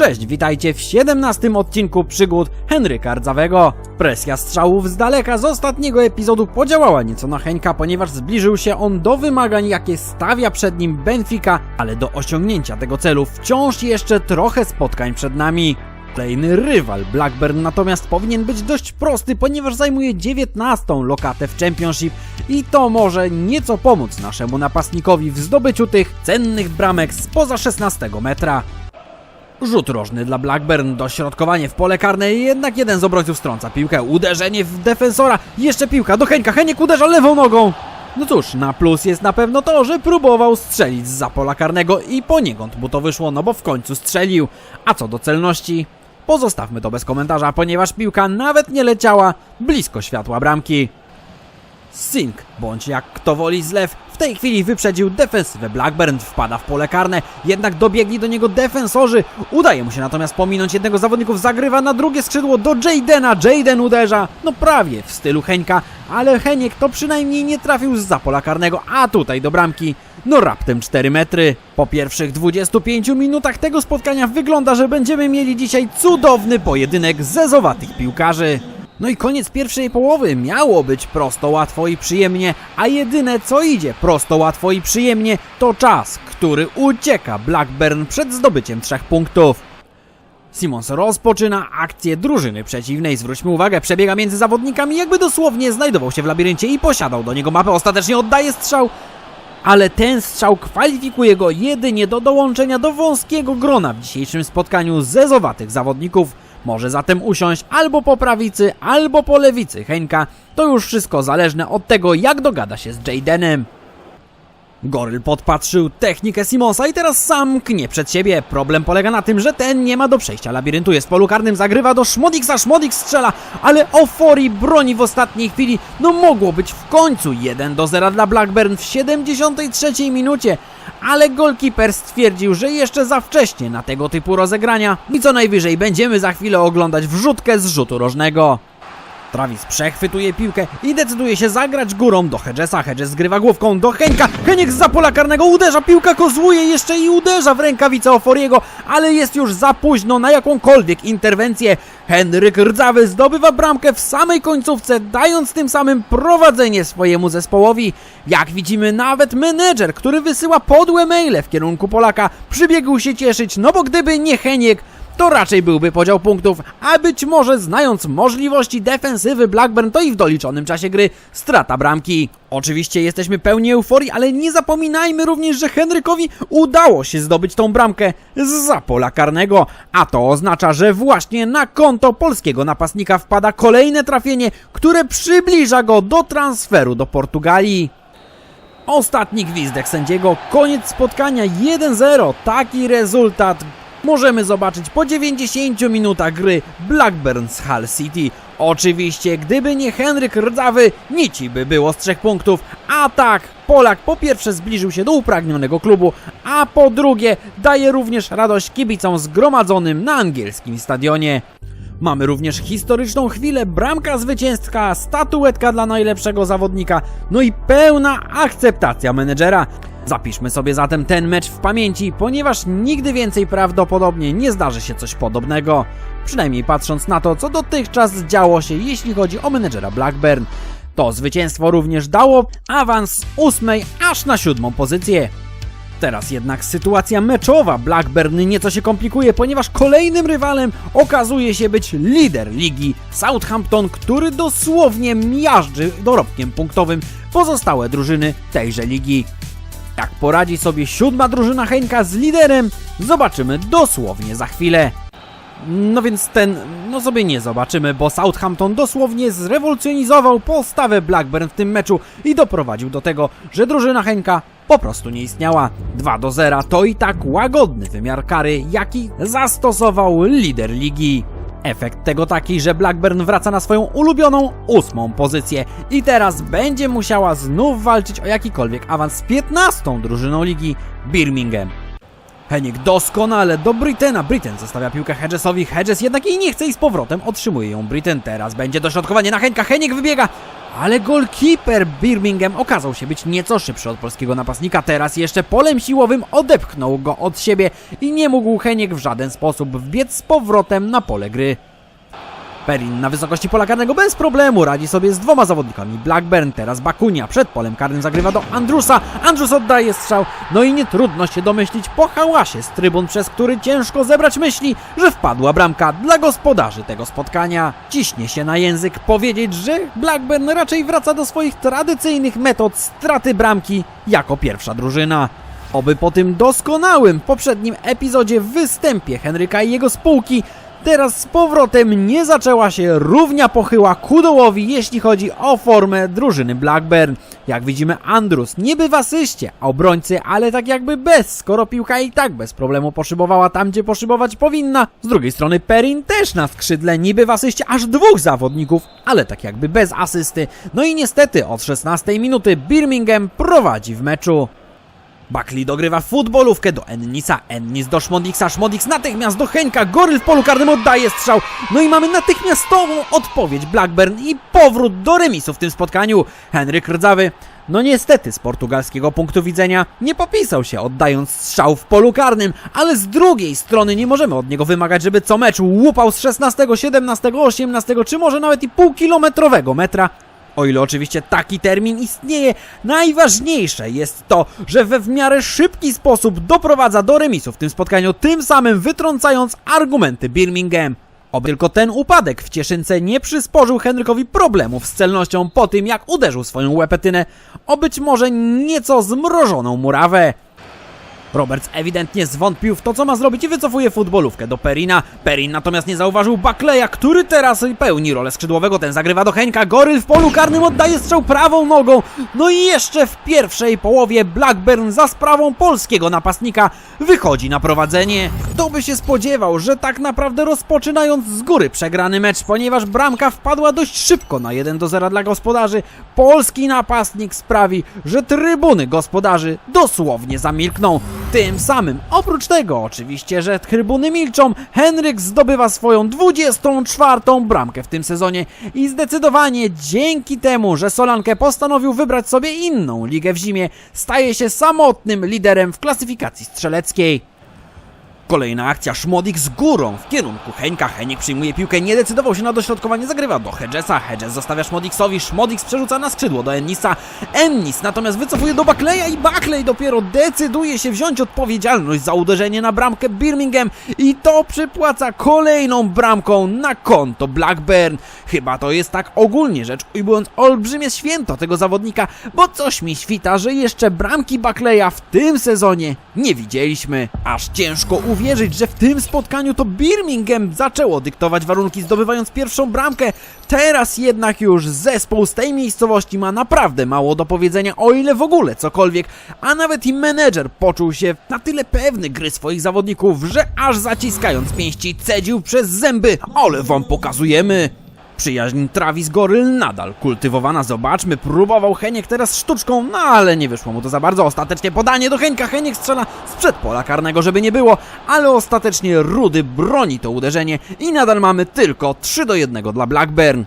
Cześć, witajcie w 17 odcinku przygód Henryka Rdzawego. Presja strzałów z daleka z ostatniego epizodu podziałała nieco na Henka, ponieważ zbliżył się on do wymagań, jakie stawia przed nim Benfica, ale do osiągnięcia tego celu wciąż jeszcze trochę spotkań przed nami. Kolejny rywal Blackburn natomiast powinien być dość prosty, ponieważ zajmuje 19 lokatę w Championship i to może nieco pomóc naszemu napastnikowi w zdobyciu tych cennych bramek spoza 16 metra. Rzut rożny dla Blackburn, dośrodkowanie w pole karne, jednak jeden z obrońców strąca piłkę, uderzenie w defensora, jeszcze piłka do Henka, Heniek uderza lewą nogą. No cóż, na plus jest na pewno to, że próbował strzelić za pola karnego i poniekąd mu to wyszło, no bo w końcu strzelił. A co do celności? Pozostawmy to bez komentarza, ponieważ piłka nawet nie leciała blisko światła bramki. Sink, bądź jak kto woli zlew, tej chwili wyprzedził defensywę Blackburn, wpada w pole karne, jednak dobiegli do niego defensorzy. Udaje mu się natomiast pominąć jednego z zawodników, zagrywa na drugie skrzydło do Jadena, Jaden uderza, no prawie w stylu Henka, ale Heniek to przynajmniej nie trafił z pola karnego, a tutaj do bramki. No raptem 4 metry. Po pierwszych 25 minutach tego spotkania wygląda, że będziemy mieli dzisiaj cudowny pojedynek zezowatych piłkarzy. No i koniec pierwszej połowy miało być prosto, łatwo i przyjemnie, a jedyne co idzie prosto, łatwo i przyjemnie to czas, który ucieka Blackburn przed zdobyciem trzech punktów. Simons rozpoczyna akcję drużyny przeciwnej. Zwróćmy uwagę, przebiega między zawodnikami, jakby dosłownie znajdował się w labiryncie i posiadał do niego mapę. Ostatecznie oddaje strzał, ale ten strzał kwalifikuje go jedynie do dołączenia do wąskiego grona w dzisiejszym spotkaniu zezowatych zawodników. Może zatem usiąść albo po prawicy, albo po lewicy Henka. To już wszystko zależne od tego, jak dogada się z Jadenem. Goryl podpatrzył technikę Simonsa i teraz sam knie przed siebie. Problem polega na tym, że ten nie ma do przejścia labiryntu. Jest w polu karnym, zagrywa do Szmodiksa, Szmodik strzela, ale Ofori broni w ostatniej chwili. No mogło być w końcu 1 do 0 dla Blackburn w 73 minucie. Ale golkiper stwierdził, że jeszcze za wcześnie na tego typu rozegrania i co najwyżej będziemy za chwilę oglądać wrzutkę z rzutu rożnego. Travis przechwytuje piłkę i decyduje się zagrać górą do Hedgesa. Hedges zgrywa główką do Henka. Heniek z pola karnego uderza, piłka kozłuje jeszcze i uderza w rękawicę Oforiego, ale jest już za późno na jakąkolwiek interwencję. Henryk Rdzawy zdobywa bramkę w samej końcówce, dając tym samym prowadzenie swojemu zespołowi. Jak widzimy, nawet menedżer, który wysyła podłe maile w kierunku Polaka, przybiegł się cieszyć, no bo gdyby nie Heniek, to raczej byłby podział punktów, a być może znając możliwości defensywy Blackburn, to i w doliczonym czasie gry strata bramki. Oczywiście jesteśmy pełni euforii, ale nie zapominajmy również, że Henrykowi udało się zdobyć tą bramkę z pola karnego, a to oznacza, że właśnie na konto polskiego napastnika wpada kolejne trafienie, które przybliża go do transferu do Portugalii. Ostatni gwizdek sędziego, koniec spotkania 1-0. Taki rezultat możemy zobaczyć po 90 minutach gry Blackburn z Hull City. Oczywiście, gdyby nie Henryk Rdzawy, nici by było z trzech punktów, a tak, Polak po pierwsze zbliżył się do upragnionego klubu, a po drugie daje również radość kibicom zgromadzonym na angielskim stadionie. Mamy również historyczną chwilę, bramka zwycięska, statuetka dla najlepszego zawodnika, no i pełna akceptacja menedżera. Zapiszmy sobie zatem ten mecz w pamięci, ponieważ nigdy więcej prawdopodobnie nie zdarzy się coś podobnego. Przynajmniej patrząc na to, co dotychczas działo się, jeśli chodzi o menedżera Blackburn. To zwycięstwo również dało awans z ósmej aż na siódmą pozycję. Teraz jednak sytuacja meczowa Blackburn nieco się komplikuje, ponieważ kolejnym rywalem okazuje się być lider ligi Southampton, który dosłownie miażdży dorobkiem punktowym pozostałe drużyny tejże ligi. Jak poradzi sobie siódma drużyna Henka z liderem, zobaczymy dosłownie za chwilę. No więc ten, no sobie nie zobaczymy, bo Southampton dosłownie zrewolucjonizował postawę Blackburn w tym meczu i doprowadził do tego, że drużyna Henka po prostu nie istniała. 2 do 0 to i tak łagodny wymiar kary, jaki zastosował lider ligi. Efekt tego taki, że Blackburn wraca na swoją ulubioną ósmą pozycję i teraz będzie musiała znów walczyć o jakikolwiek awans z 15 drużyną ligi Birmingham. Heniek doskonale do Britena. Briten zostawia piłkę Hedgesowi. Hedges jednak jej nie chce i z powrotem otrzymuje ją Briten. Teraz będzie dośrodkowanie na Henka. Heniek wybiega. Ale golkiper Birmingham okazał się być nieco szybszy od polskiego napastnika. Teraz jeszcze polem siłowym odepchnął go od siebie i nie mógł Heniek w żaden sposób wbiec z powrotem na pole gry. Perin na wysokości pola karnego bez problemu radzi sobie z dwoma zawodnikami. Blackburn, teraz Bakunia przed polem karnym zagrywa do Andrusa. Andrus oddaje strzał. No i nie trudno się domyślić po hałasie z trybun, przez który ciężko zebrać myśli, że wpadła bramka dla gospodarzy tego spotkania. Ciśnie się na język powiedzieć, że Blackburn raczej wraca do swoich tradycyjnych metod straty bramki jako pierwsza drużyna. Oby po tym doskonałym poprzednim epizodzie występie Henryka i jego spółki Teraz z powrotem nie zaczęła się równia pochyła ku dołowi, jeśli chodzi o formę drużyny Blackburn. Jak widzimy, Andrus niby w asyście, a obrońcy, ale tak jakby bez, skoro piłka i tak bez problemu poszybowała tam, gdzie poszybować powinna. Z drugiej strony Perin też na skrzydle, niby w asyście aż dwóch zawodników, ale tak jakby bez asysty. No i niestety od 16 minuty Birmingham prowadzi w meczu. Buckley dogrywa futbolówkę do Ennisa, Ennis do Szmodiksa, Szmodiks natychmiast do Henka, Goryl w polu karnym oddaje strzał, no i mamy natychmiastową odpowiedź. Blackburn i powrót do remisu w tym spotkaniu. Henryk Rdzawy, no niestety z portugalskiego punktu widzenia nie popisał się oddając strzał w polu karnym, ale z drugiej strony nie możemy od niego wymagać, żeby co mecz łupał z 16, 17, 18 czy może nawet i półkilometrowego metra, o ile oczywiście taki termin istnieje, najważniejsze jest to, że we w miarę szybki sposób doprowadza do remisu w tym spotkaniu, tym samym wytrącając argumenty Birmingham. Oby tylko ten upadek w Cieszynce nie przysporzył Henrykowi problemów z celnością po tym, jak uderzył swoją łepetynę o być może nieco zmrożoną murawę. Roberts ewidentnie zwątpił w to, co ma zrobić i wycofuje futbolówkę do Perina. Perin natomiast nie zauważył Buckleya, który teraz pełni rolę skrzydłowego. Ten zagrywa do Henka. Goryl w polu karnym oddaje strzał prawą nogą. No i jeszcze w pierwszej połowie Blackburn za sprawą polskiego napastnika wychodzi na prowadzenie. Kto by się spodziewał, że tak naprawdę rozpoczynając z góry przegrany mecz, ponieważ bramka wpadła dość szybko na 1 do 0 dla gospodarzy, polski napastnik sprawi, że trybuny gospodarzy dosłownie zamilkną. Tym samym, oprócz tego oczywiście, że trybuny milczą, Henryk zdobywa swoją 24 bramkę w tym sezonie i zdecydowanie dzięki temu, że Solankę postanowił wybrać sobie inną ligę w zimie, staje się samotnym liderem w klasyfikacji strzeleckiej. Kolejna akcja, Szmodik z górą w kierunku Henka. Henik przyjmuje piłkę, nie decydował się na dośrodkowanie, zagrywa do Hedgesa. Hedges zostawia Szmodiksowi, Szmodiks przerzuca na skrzydło do Ennisa. Ennis natomiast wycofuje do Buckleya i Buckley dopiero decyduje się wziąć odpowiedzialność za uderzenie na bramkę Birmingham i to przypłaca kolejną bramką na konto Blackburn. Chyba to jest tak ogólnie rzecz ujmując olbrzymie święto tego zawodnika, bo coś mi świta, że jeszcze bramki Buckleya w tym sezonie nie widzieliśmy. Aż ciężko uwierzyć, że w tym spotkaniu to Birmingham zaczęło dyktować warunki zdobywając pierwszą bramkę. Teraz jednak już zespół z tej miejscowości ma naprawdę mało do powiedzenia, o ile w ogóle cokolwiek, a nawet i menedżer poczuł się na tyle pewny gry swoich zawodników, że aż zaciskając pięści cedził przez zęby, ale wam pokazujemy. Przyjaźń Travis Goryl nadal. Kultywowana, zobaczmy, próbował Heniek teraz sztuczką, no ale nie wyszło mu to za bardzo, ostatecznie podanie do Henka, Heniek strzela sprzed pola karnego, żeby nie było, ale ostatecznie Rudy broni to uderzenie i nadal mamy tylko 3 do 1 dla Blackburn.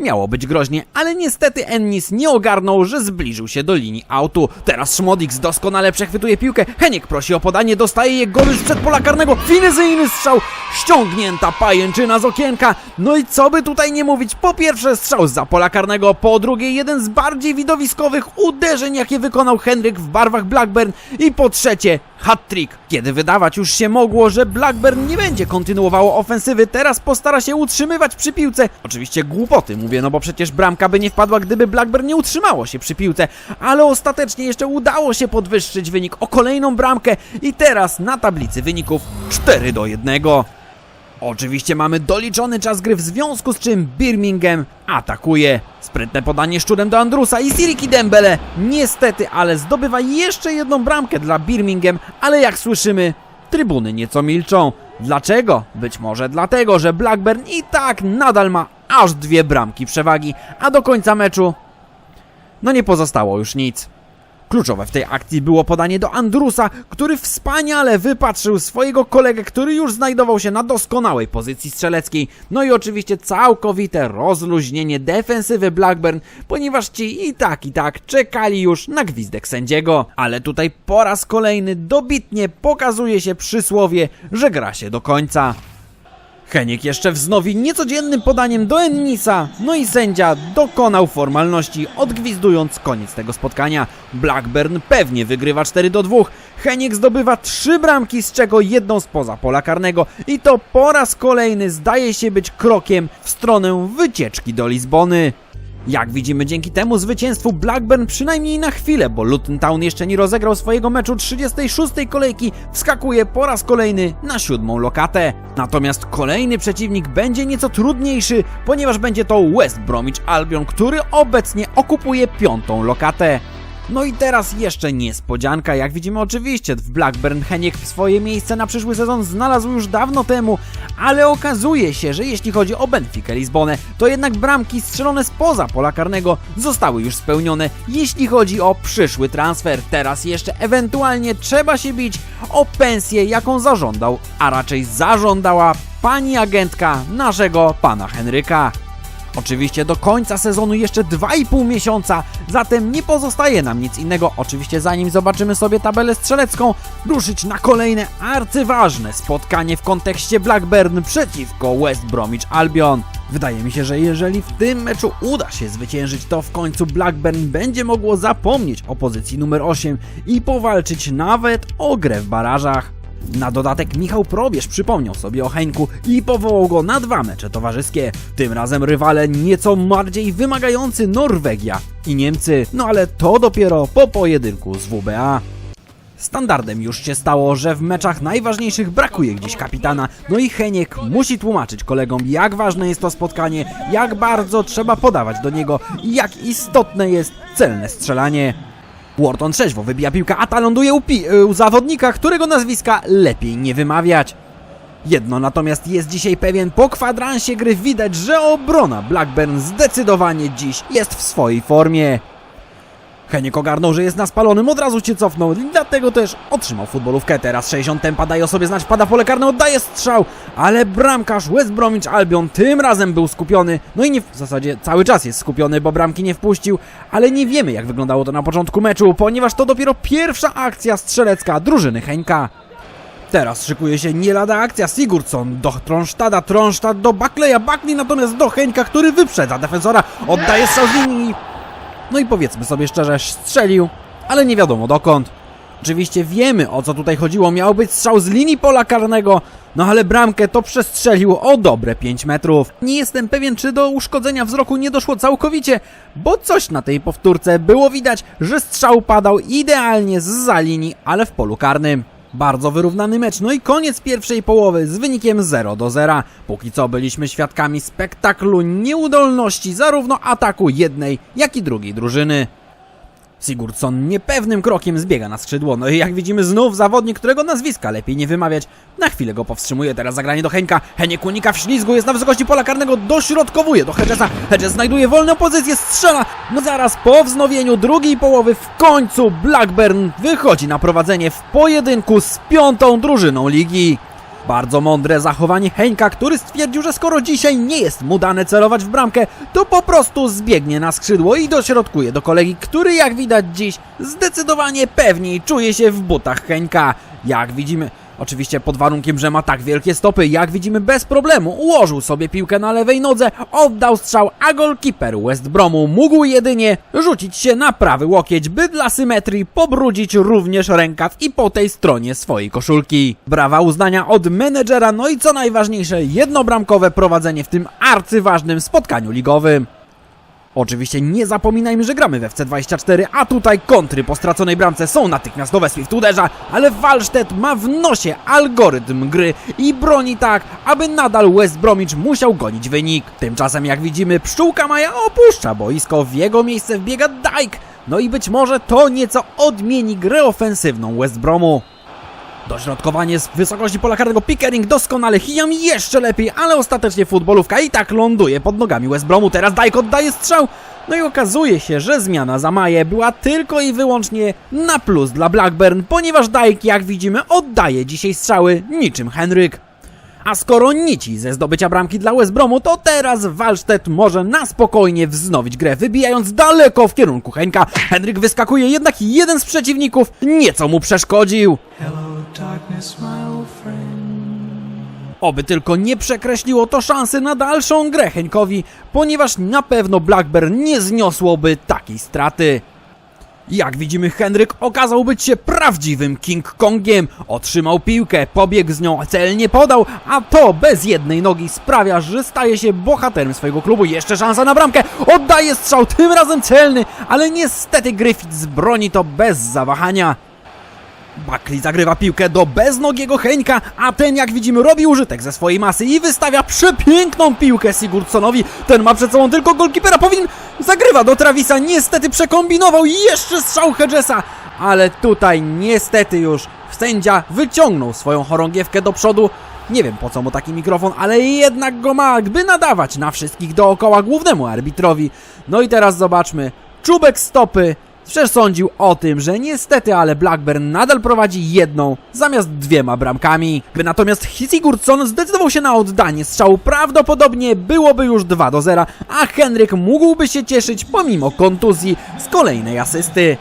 Miało być groźnie, ale niestety Ennis nie ogarnął, że zbliżył się do linii autu. Teraz Szmodix doskonale przechwytuje piłkę. Heniek prosi o podanie, dostaje je gory sprzed pola karnego. Finezyjny strzał, ściągnięta pajęczyna z okienka. No i co by tutaj nie mówić, po pierwsze strzał za pola karnego, po drugie jeden z bardziej widowiskowych uderzeń, jakie wykonał Henryk w barwach Blackburn i po trzecie hat-trick. Kiedy wydawać już się mogło, że Blackburn nie będzie kontynuowało ofensywy, teraz postara się utrzymywać przy piłce. Oczywiście głupoty mówię, no bo przecież bramka by nie wpadła, gdyby Blackburn nie utrzymało się przy piłce, ale ostatecznie jeszcze udało się podwyższyć wynik o kolejną bramkę i teraz na tablicy wyników 4 do 1. Oczywiście mamy doliczony czas gry, w związku z czym Birmingham atakuje. Sprytne podanie szczurem do Andrusa i Siriki Dembele. Niestety, ale zdobywa jeszcze jedną bramkę dla Birmingham, ale jak słyszymy, trybuny nieco milczą. Dlaczego? Być może dlatego, że Blackburn i tak nadal ma aż dwie bramki przewagi, a do końca meczu no nie pozostało już nic. Kluczowe w tej akcji było podanie do Andrusa, który wspaniale wypatrzył swojego kolegę, który już znajdował się na doskonałej pozycji strzeleckiej. No i oczywiście całkowite rozluźnienie defensywy Blackburn, ponieważ ci i tak i tak czekali już na gwizdek sędziego. Ale tutaj po raz kolejny dobitnie pokazuje się przysłowie, że gra się do końca. Heniek jeszcze wznowi niecodziennym podaniem do Ennisa, no i sędzia dokonał formalności, odgwizdując koniec tego spotkania. Blackburn pewnie wygrywa 4 do 2. Heniek zdobywa trzy bramki, z czego jedną spoza pola karnego i to po raz kolejny zdaje się być krokiem w stronę wycieczki do Lizbony. Jak widzimy, dzięki temu zwycięstwu Blackburn przynajmniej na chwilę, bo Luton Town jeszcze nie rozegrał swojego meczu 36. kolejki, wskakuje po raz kolejny na siódmą lokatę. Natomiast kolejny przeciwnik będzie nieco trudniejszy, ponieważ będzie to West Bromwich Albion, który obecnie okupuje piątą lokatę. No i teraz jeszcze niespodzianka, jak widzimy oczywiście w Blackburn Heniek swoje miejsce na przyszły sezon znalazł już dawno temu, ale okazuje się, że jeśli chodzi o Benfica Lizbonę, to jednak bramki strzelone spoza pola karnego zostały już spełnione, jeśli chodzi o przyszły transfer. Teraz jeszcze ewentualnie trzeba się bić o pensję, jaką zażądał, a raczej zażądała pani agentka naszego pana Henryka. Oczywiście do końca sezonu jeszcze 2,5 miesiąca, zatem nie pozostaje nam nic innego, oczywiście zanim zobaczymy sobie tabelę strzelecką, ruszyć na kolejne arcyważne spotkanie w kontekście Blackburn przeciwko West Bromwich Albion. Wydaje mi się, że jeżeli w tym meczu uda się zwyciężyć, to w końcu Blackburn będzie mogło zapomnieć o pozycji numer 8 i powalczyć nawet o grę w barażach. Na dodatek Michał Probierz przypomniał sobie o Heńku i powołał go na dwa mecze towarzyskie. Tym razem rywale nieco bardziej wymagający Norwegia i Niemcy, no ale to dopiero po pojedynku z WBA. Standardem już się stało, że w meczach najważniejszych brakuje gdzieś kapitana, no i Heniek musi tłumaczyć kolegom, jak ważne jest to spotkanie, jak bardzo trzeba podawać do niego i jak istotne jest celne strzelanie. Wharton trzeźwo wybija piłkę, a ta ląduje u, y, u zawodnika, którego nazwiska lepiej nie wymawiać. Jedno natomiast jest dzisiaj pewien, po kwadransie gry widać, że obrona Blackburn zdecydowanie dziś jest w swojej formie. Heniek ogarnął, że jest na spalonym, od razu się cofnął, dlatego też otrzymał futbolówkę. Teraz 60 tempa daje sobie znać, pada pole karne, oddaje strzał, ale bramkarz West Bromwich Albion tym razem był skupiony, no i nie w zasadzie cały czas jest skupiony, bo bramki nie wpuścił, ale nie wiemy jak wyglądało to na początku meczu, ponieważ to dopiero pierwsza akcja strzelecka drużyny Henka. Teraz szykuje się nie lada akcja. Sigurdsson do Tronsztada, Tronsztad do Buckleya, Buckley natomiast do Henka, który wyprzedza defensora, oddaje strzał z linii. No i powiedzmy sobie szczerze, strzelił, ale nie wiadomo dokąd. Oczywiście wiemy o co tutaj chodziło, miał być strzał z linii pola karnego, no ale bramkę to przestrzelił o dobre 5 metrów. Nie jestem pewien, czy do uszkodzenia wzroku nie doszło całkowicie, bo coś na tej powtórce było widać, że strzał padał idealnie z linii, ale w polu karnym. Bardzo wyrównany mecz, no i koniec pierwszej połowy z wynikiem 0 do 0. Póki co byliśmy świadkami spektaklu nieudolności zarówno ataku jednej, jak i drugiej drużyny. Sigurdsson niepewnym krokiem zbiega na skrzydło, no i jak widzimy znów zawodnik, którego nazwiska lepiej nie wymawiać. Na chwilę go powstrzymuje, teraz zagranie do Henka. Heniek unika w ślizgu, jest na wysokości pola karnego, dośrodkowuje do Hedgesa. Hedges znajduje wolną pozycję, strzela. No zaraz po wznowieniu drugiej połowy w końcu Blackburn wychodzi na prowadzenie w pojedynku z piątą drużyną ligi. Bardzo mądre zachowanie Henka, który stwierdził, że skoro dzisiaj nie jest mu dane celować w bramkę, to po prostu zbiegnie na skrzydło i dośrodkuje do kolegi, który jak widać dziś zdecydowanie pewniej czuje się w butach Henka. Jak widzimy, oczywiście pod warunkiem, że ma tak wielkie stopy, jak widzimy bez problemu, ułożył sobie piłkę na lewej nodze, oddał strzał, a golkiper West Bromu mógł jedynie rzucić się na prawy łokieć, by dla symetrii pobrudzić również rękaw i po tej stronie swojej koszulki. Brawa uznania od menedżera, no i co najważniejsze, jednobramkowe prowadzenie w tym arcyważnym spotkaniu ligowym. Oczywiście nie zapominajmy, że gramy w FC24, a tutaj kontry po straconej bramce są natychmiastowe, Swift uderza, ale Wallstedt ma w nosie algorytm gry i broni tak, aby nadal West Bromwich musiał gonić wynik. Tymczasem jak widzimy, pszczółka Maja opuszcza boisko, w jego miejsce wbiega Dyke, no i być może to nieco odmieni grę ofensywną West Bromu. Dośrodkowanie z wysokości pola karnego Pickering doskonale, Hiam jeszcze lepiej, ale ostatecznie futbolówka i tak ląduje pod nogami West Bromu. Teraz Dijk oddaje strzał. No i okazuje się, że zmiana za Maję była tylko i wyłącznie na plus dla Blackburn, ponieważ Dijk, jak widzimy, oddaje dzisiaj strzały niczym Henryk. A skoro nici ze zdobycia bramki dla West Bromu, to teraz Wallstedt może na spokojnie wznowić grę, wybijając daleko w kierunku Henka. Henryk wyskakuje, jednak jeden z przeciwników nieco mu przeszkodził. Hello, Oby tylko nie przekreśliło to szansy na dalszą grę Henkowi, ponieważ na pewno Blackburn nie zniosłoby takiej straty. Jak widzimy, Henryk okazał być się prawdziwym King Kongiem. Otrzymał piłkę, pobiegł z nią, celnie podał, a to bez jednej nogi sprawia, że staje się bohaterem swojego klubu. Jeszcze szansa na bramkę, oddaje strzał, tym razem celny, ale niestety Griffiths broni to bez zawahania. Buckley zagrywa piłkę do beznogiego Heńka, a ten jak widzimy robi użytek ze swojej masy i wystawia przepiękną piłkę Sigurdsonowi. Ten ma przed sobą tylko golkipera, powinien... Zagrywa do Travisa, niestety przekombinował jeszcze strzał Hedgesa, ale tutaj niestety już sędzia wyciągnął swoją chorągiewkę do przodu. Nie wiem po co mu taki mikrofon, ale jednak go ma, by nadawać na wszystkich dookoła głównemu arbitrowi. No i teraz zobaczmy. Czubek stopy przesądził o tym, że niestety, ale Blackburn nadal prowadzi jedną zamiast dwiema bramkami. Gdy natomiast Sigurdsson zdecydował się na oddanie strzału, prawdopodobnie byłoby już 2 do 0, a Henryk mógłby się cieszyć pomimo kontuzji z kolejnej asysty.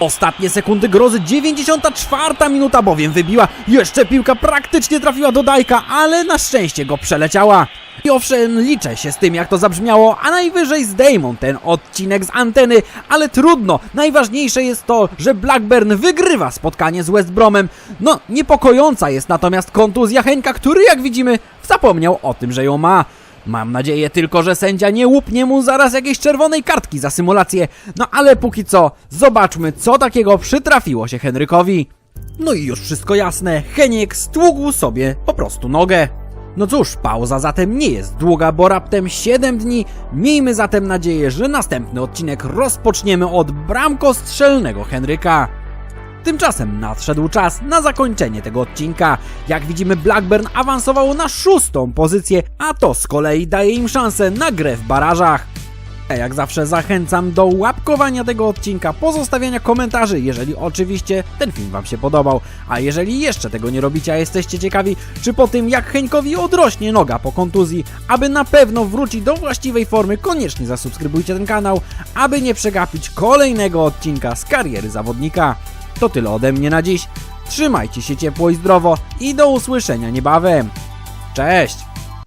Ostatnie sekundy grozy, 94 minuta bowiem wybiła. Jeszcze piłka praktycznie trafiła do Dajka, ale na szczęście go przeleciała. I owszem, liczę się z tym, jak to zabrzmiało, a najwyżej zdejmą ten odcinek z anteny, ale trudno. Najważniejsze jest to, że Blackburn wygrywa spotkanie z West Bromem. No, niepokojąca jest natomiast kontuzja Henka, który, jak widzimy, zapomniał o tym, że ją ma. Mam nadzieję tylko, że sędzia nie łupnie mu zaraz jakiejś czerwonej kartki za symulację. No ale póki co, zobaczmy, co takiego przytrafiło się Henrykowi. No i już wszystko jasne, Heniek stługł sobie po prostu nogę. No cóż, pauza zatem nie jest długa, bo raptem 7 dni. Miejmy zatem nadzieję, że następny odcinek rozpoczniemy od bramkostrzelnego Henryka. Tymczasem nadszedł czas na zakończenie tego odcinka. Jak widzimy, Blackburn awansował na szóstą pozycję, a to z kolei daje im szansę na grę w barażach. A jak zawsze zachęcam do łapkowania tego odcinka, pozostawiania komentarzy, jeżeli oczywiście ten film Wam się podobał. A jeżeli jeszcze tego nie robicie, a jesteście ciekawi, czy po tym jak Heńkowi odrośnie noga po kontuzji, aby na pewno wrócić do właściwej formy, koniecznie zasubskrybujcie ten kanał, aby nie przegapić kolejnego odcinka z kariery zawodnika. To tyle ode mnie na dziś. Trzymajcie się ciepło i zdrowo i do usłyszenia niebawem. Cześć!